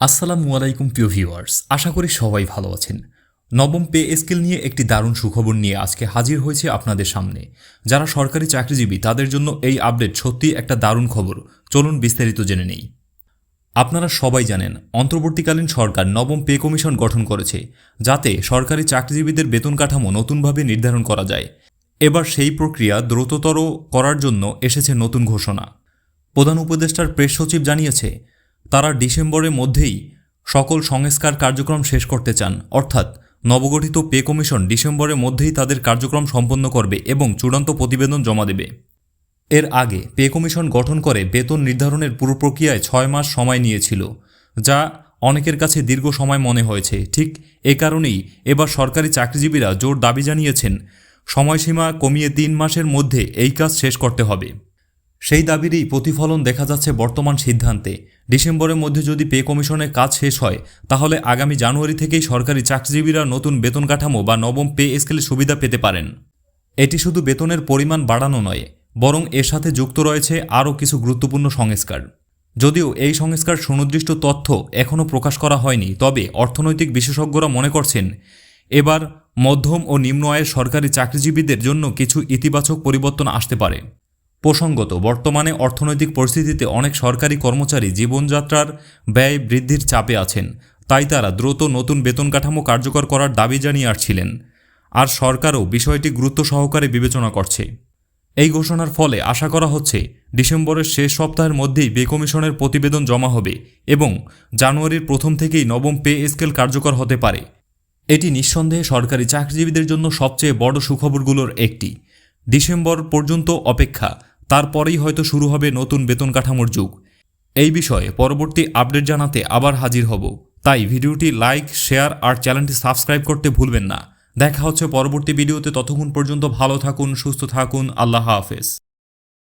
আসসালামু আলাইকুম, প্রিয় ভিউয়ার্স। আশা করি সবাই ভালো আছেন। নবম পে স্কেল নিয়ে একটি দারুণ সুখবর নিয়ে আজকে হাজির হয়েছে আপনাদের সামনে। যারা সরকারি চাকরিজীবী, তাদের জন্য এই আপডেট সত্যিই একটা দারুণ খবর। চলুন বিস্তারিত জেনে নেই। আপনারা সবাই জানেন, অন্তর্বর্তীকালীন সরকার নবম পে কমিশন গঠন করেছে, যাতে সরকারি চাকরিজীবীদের বেতন কাঠামো নতুনভাবে নির্ধারণ করা যায়। এবার সেই প্রক্রিয়া দ্রুততর করার জন্য এসেছে নতুন ঘোষণা। প্রধান উপদেষ্টার প্রেস সচিব জানিয়েছে তারা ডিসেম্বরের মধ্যেই সকল সংস্কার কার্যক্রম শেষ করতে চান। অর্থাৎ নবগঠিত পে কমিশন ডিসেম্বরের মধ্যেই তাদের কার্যক্রম সম্পন্ন করবে এবং চূড়ান্ত প্রতিবেদন জমা দেবে। এর আগে পে কমিশন গঠন করে বেতন নির্ধারণের পুরো প্রক্রিয়ায় ছয় মাস সময় নিয়েছিল, যা অনেকের কাছে দীর্ঘ সময় মনে হয়েছে। ঠিক এ কারণেই এবার সরকারি চাকরিজীবীরা জোর দাবি জানিয়েছেন, সময়সীমা কমিয়ে তিন মাসের মধ্যে এই কাজ শেষ করতে হবে। সেই দাবিরই প্রতিফলন দেখা যাচ্ছে বর্তমান সিদ্ধান্তে। ডিসেম্বরের মধ্যে যদি পে কমিশনের কাজ শেষ হয়, তাহলে আগামী জানুয়ারি থেকেই সরকারি চাকরিজীবীরা নতুন বেতন কাঠামো বা নবম পে স্কেলের সুবিধা পেতে পারেন। এটি শুধু বেতনের পরিমাণ বাড়ানো নয়, বরং এর সাথে যুক্ত রয়েছে আরও কিছু গুরুত্বপূর্ণ সংস্কার। যদিও এই সংস্কার সুনির্দিষ্ট তথ্য এখনও প্রকাশ করা হয়নি, তবে অর্থনৈতিক বিশেষজ্ঞরা মনে করছেন, এবার মধ্যম ও নিম্ন আয়ের সরকারি চাকরিজীবীদের জন্য কিছু ইতিবাচক পরিবর্তন আসতে পারে। প্রসঙ্গত, বর্তমানে অর্থনৈতিক পরিস্থিতিতে অনেক সরকারি কর্মচারী জীবনযাত্রার ব্যয় বৃদ্ধির চাপে আছেন, তাই তারা দ্রুত নতুন বেতন কাঠামো কার্যকর করার দাবি জানিয়ে আসছিলেন। আর সরকারও বিষয়টি গুরুত্ব সহকারে বিবেচনা করছে। এই ঘোষণার ফলে আশা করা হচ্ছে, ডিসেম্বরের শেষ সপ্তাহের মধ্যেই বে কমিশনের প্রতিবেদন জমা হবে এবং জানুয়ারির প্রথম থেকেই নবম পে স্কেল কার্যকর হতে পারে। এটি নিঃসন্দেহে সরকারি চাকরিজীবীদের জন্য সবচেয়ে বড় সুখবরগুলোর একটি। ডিসেম্বর পর্যন্ত অপেক্ষা, তারপরেই হয়তো শুরু হবে নতুন বেতন কাঠামোর যুগ। এই বিষয়ে পরবর্তী আপডেট জানাতে আবার হাজির হব। তাই ভিডিওটি লাইক, শেয়ার আর চ্যানেলটি সাবস্ক্রাইব করতে ভুলবেন না। দেখা হচ্ছে পরবর্তী ভিডিওতে। ততক্ষণ পর্যন্ত ভালো থাকুন, সুস্থ থাকুন। আল্লাহ হাফেজ।